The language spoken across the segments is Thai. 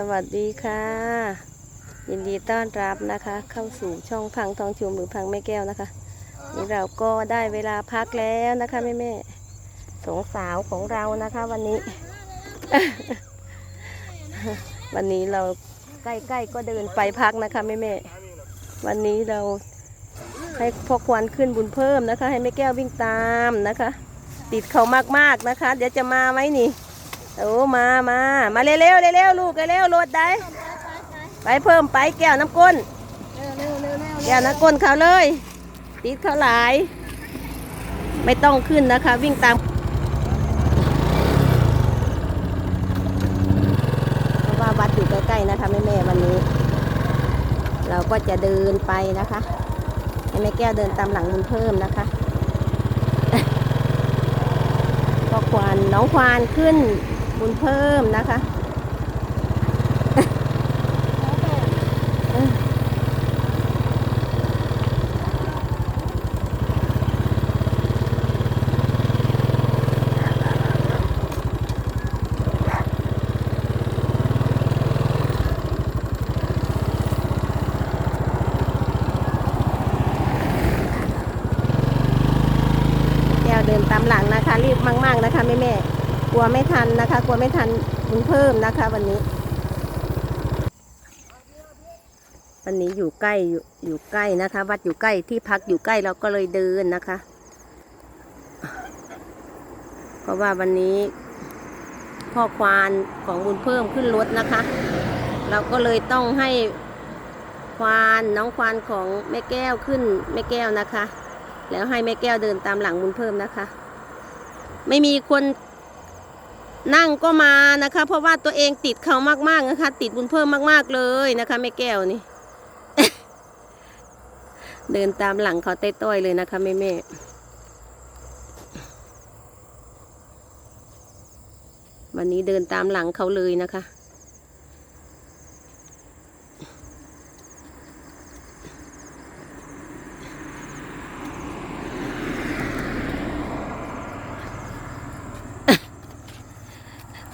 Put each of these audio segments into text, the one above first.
สวัสดีค่ะ ยินดีต้อนรับนะคะ เข้าสู่ช่องพังทองชุมหรือพังแม่แก้วนะคะ นี่เราก็ได้เวลาพักแล้วนะคะแม่แม่สองสาวของเรานะคะวันนี้ วันนี้เราใกล้ๆก็เดินไปพักนะคะแม่แม่วันนี้เราให้พ่อควานขึ้นบุญเพิ่มนะคะ ให้แม่แก้ววิ่งตามนะคะ ติดเขามากๆนะคะ เดี๋ยวจะมาไหมนี่ โอ้มามามาเร็วๆเร็วๆลูกเร็วๆรถได้ไปเพิ่มไปแก้วน้ำก้นแก้วน้ำก้นเขาเลย ติดเขาหลาย ไม่ต้องขึ้นนะคะ วิ่งตามเพราะว่าวัดอยู่ใกล้ๆนะคะแม่ๆวันนี้ เราก็จะเดินไปนะคะให้แม่แก้วเดินตามหลังบุญเพิ่มนะคะก็ควานน้องควานขึ้น บุญเพิ่มนะคะแก้วเดินตามหลังนะคะ รีบมาก ๆ นะคะ แม่แม่ๆ ลัวไม่ทันนะคะ กลัวไม่ทันบุญเพิ่มนะคะ วันนี้ วันนี้อยู่ใกล้อยู่อยู่ใกล้นะคะ วัดอยู่ใกล้ที่พักอยู่ใกล้เราก็เลยเดินนะคะ เพราะว่าวันนี้พ่อควานของบุญเพิ่มขึ้นรถนะคะ เราก็เลยต้องให้ควานน้องควานของแม่แก้วขึ้นแม่แก้วนะคะ แล้วให้แม่แก้วเดินตามหลังบุญเพิ่มนะคะ ไม่มีคน นั่งก็มานะคะ เพราะว่าตัวเองติดเขามากๆนะคะ ติดบุญเพิ่มมากๆเลยนะคะแม่แก้วนี่ เดินตามหลังเขาเต้อยๆเลยนะคะแม่แม่วันนี้เดินตามหลังเขาเลยนะคะ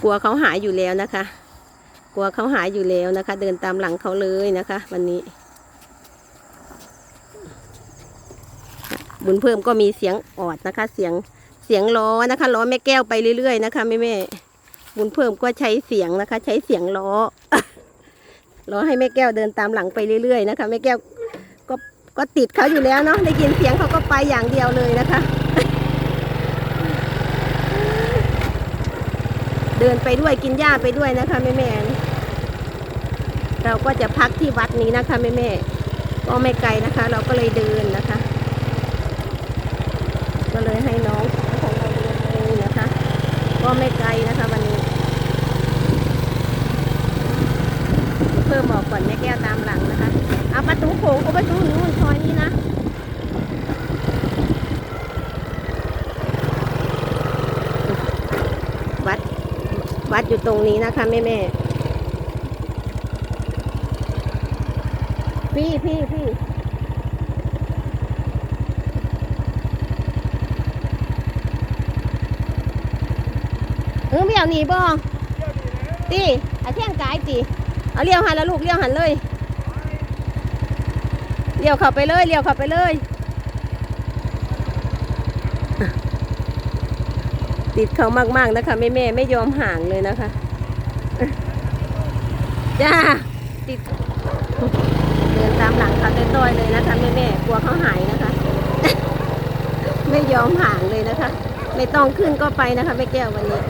ลัวเขาหายอยู่แล้วนะคะ กลัวเขาหายอยู่แล้วนะคะ เดินตามหลังเขาเลยนะคะ วันนี้ บุญเพิ่มก็มีเสียงออดนะคะ เสียงเสียงล้อนะคะล้อแม่แก้วไปเรื่อยๆนะคะแม่แม่บุญเพิ่มก็ใช้เสียงนะคะ ใช้เสียงล้อล้อให้แม่แก้วเดินตามหลังไปเรื่อยๆนะคะแม่แก้วก็ก็ติดเขาอยู่แล้วเนาะได้ยินเสียงเขาก็ไปอย่างเดียวเลยนะคะ เดินไปด้วยกินหญ้าไปด้วยนะคะแม่แม่เราก็จะพักที่วัดนี้นะคะแม่แม่ก็ไม่ไกลนะคะ เราก็เลยเดินนะคะ ก็เลยให้น้องของเราเดินเองนะคะ ก็ไม่ไกลนะคะวันนี้ เพิ่มบอกก่อนแม่แก้วตามหลังนะคะเอาประตูโค้งเอาประตูนู้นซอยนี้นะ วัด วัดอยู่ตรงนี้นะคะแม่แม่พี่พี่พี่เออไม่เอาหนีบ่ตีอาเที่ยงกายตีเอาเลี้ยวหันแล้วลูกเลี้ยวหันเลยเลี้ยวเข้าไปเลยเลี้ยวเข้าไปเลย ติดเขามากๆนะคะแม่แม่ไม่ยอมห่างเลยนะคะจ้าติดเดินตามหลังเขาต้อยๆเลยนะคะแม่แม่กลัวเขาหายนะคะ ไม่ยอมห่างเลยนะคะ ไม่ต้องขึ้นก็ไปนะคะแม่แก้ววันนี้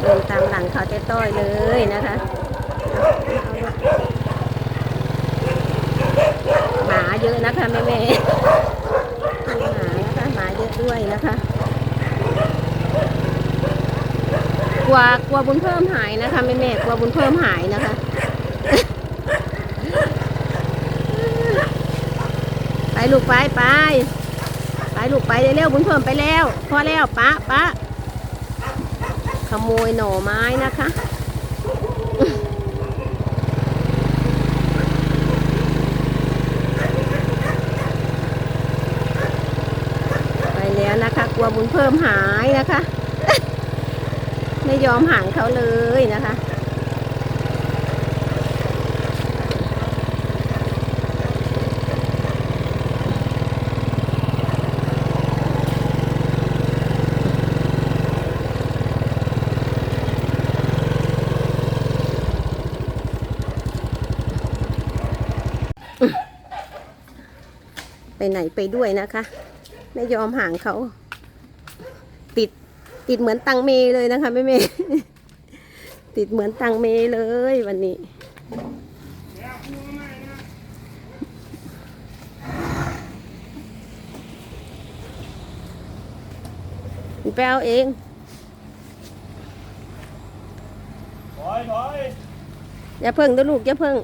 เดินตามหลังเขา ต้อยเลยนะคะหมาเยอะนะคะแม่แม่หมานะคะหมาเยอะด้วยนะคะ กลัวกลัวบุญเพิ่มหายนะคะแม่แม่กลัวบุญเพิ่มหายนะคะไปลูกไปไปไปลูกไปเร็วบุญเพิ่มไปแล้วพอแล้วป้าป้า ขโมยหน่อไม้นะคะ ไปแล้วนะคะ กลัวบุญเพิ่มหายนะคะ ไม่ยอมห่างเขาเลยนะคะ ไปไหนไปด้วยนะคะ ไม่ยอมห่างเขา ติดติดเหมือนตังเมเลยนะคะแม่เมติดเหมือนตังเมเลยวันนี้ไปเอาเองอย,อ,ยอย่าเพิ่งเดี๋ยวลูกอย่าเพิ่ง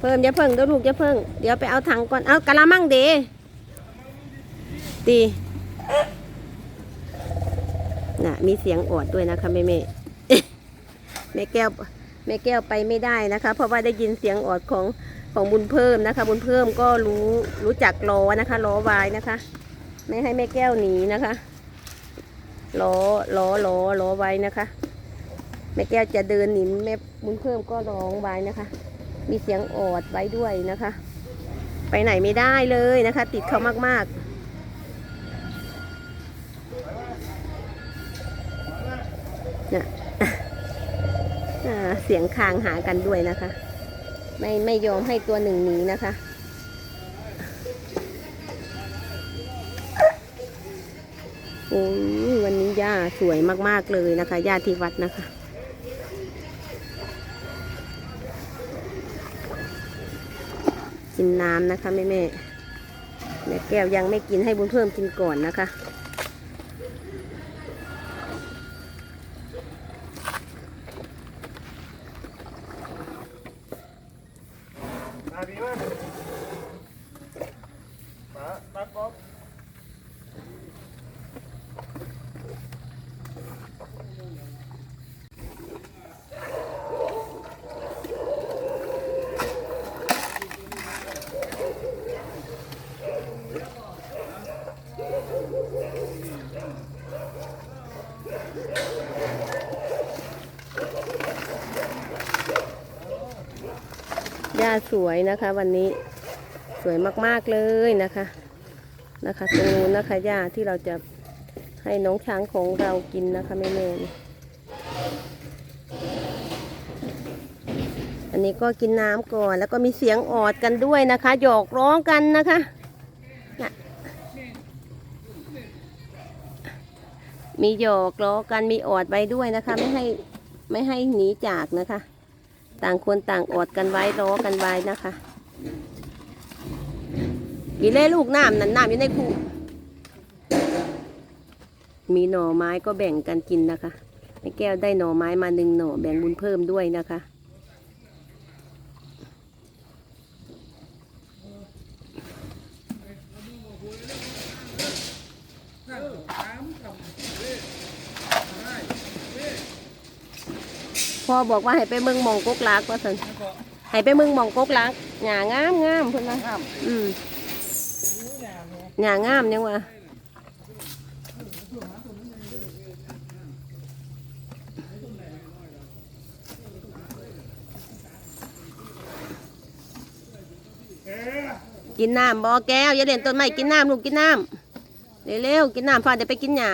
เพิ่มอย่าเพิ่งเดี๋ยวลูกอย่าเพิ่ง เดี๋ยวไปเอาถังก่อน เอากะละมังเดตีน่ะมีเสียงออดด้วยนะคะแม่แม่แม่แก้วแม่แก้วไปไม่ได้นะคะ เพราะว่าได้ยินเสียงออดของของบุญเพิ่มนะคะ บุญเพิ่มก็รู้รู้จักล้อนะคะล้อวายนะคะ ไม่ให้แม่แก้วหนีนะคะล้อล้อล้อล้อไว้นะคะ แม่แก้วจะเดินหนีแม่บุญเพิ่มก็ร้องไว้นะคะ มีเสียงออดไว้ด้วยนะคะ ไปไหนไม่ได้เลยนะคะ ติดเขามากๆเนี่ยเสียงคางหากันด้วยนะคะ ไม่ไม่ยอมให้ตัวหนึ่งหนีนะคะ โอ้วันนี้ย่าสวยมากๆเลยนะคะย่าที่วัดนะคะ กินน้ำนะคะแม่แม่แม่แก้วยังไม่กินให้บุญเพิ่มกินก่อนนะคะมาดีมากมาตักป๊อบ ย่าสวยนะคะ วันนี้สวยมากๆเลยนะคะนะคะตรงนู้นนะคะย่าที่เราจะให้น้องช้างของเรากินนะคะแม่แม่นอันนี้ก็กินน้ำก่อนแล้วก็มีเสียงออดกันด้วยนะคะ หยอกร้องกันนะคะนะมีหยอกล้อกันมีออดไว้ด้วยนะคะ ไม่ให้ไม่ให้หนีจากนะคะ ต่างคนต่างอดกันไว้ล้อกันไว้นะคะกีเล่ลูกน้ำนั่นน้ำอยู่ในคูมีหน่อไม้ก็แบ่งกันกินนะคะแม่แก้วได้หน่อไม้มาหนึ่งหน่อแบ่งบุญเพิ่มด้วยนะคะ พ่อบอกว่าให้ไปเมืองหมองกกลักว่าสันให้ไปเมืองหมองกกลักหญ้างามงามเพิ่นว่าอืมหญ้างามยังวะกินน้ำบ่แก้วอย่าเล่นต้นไม้กินน้ำลูกกินน้ำเร็วๆกินน้ำฟ้าเดี๋ยวไปกินหญ้า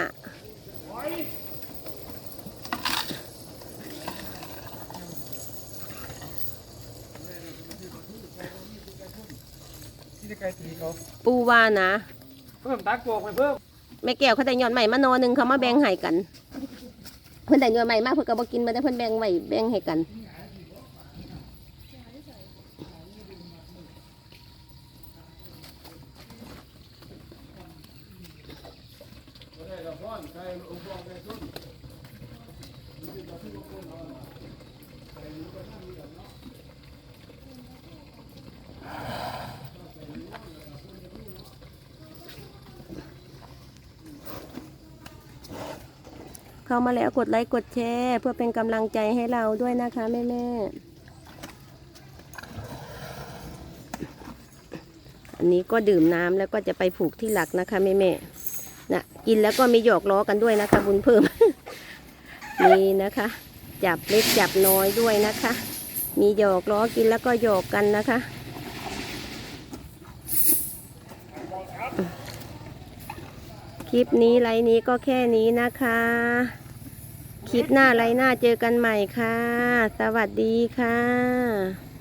ที่จะไกลตีเขาปูว่านะเพิ่มตักโปกไปเพิ่มแม่แก้วเขาได้ยอดใหม่มาโนหนึ่งเขามาแบ่งให้กัน เพิ่นได้ยอดใหม่มากเพิ่นก็บ่กินมาแต่เพิ่นแบ่งไว้แบ่งให้กัน เข้ามาแล้วกดไลค์กดแชร์เพื่อเป็นกำลังใจให้เราด้วยนะคะแม่แม่อันนี้ก็ดื่มน้ำแล้วก็จะไปผูกที่หลักนะคะแม่แม่นะกินแล้วก็มีหยอกล้อกันด้วยนะคะ บุญเพิ่มนี่นะคะ จับเล็กจับน้อยด้วยนะคะ มีหยอกล้อกินแล้วก็หยอกกันนะคะ ลิปนี้ไลน์นี้ก็แค่นี้นะคะ คลิปหน้าไลน์หน้าเจอกันใหม่ค่ะ สวัสดีค่ะ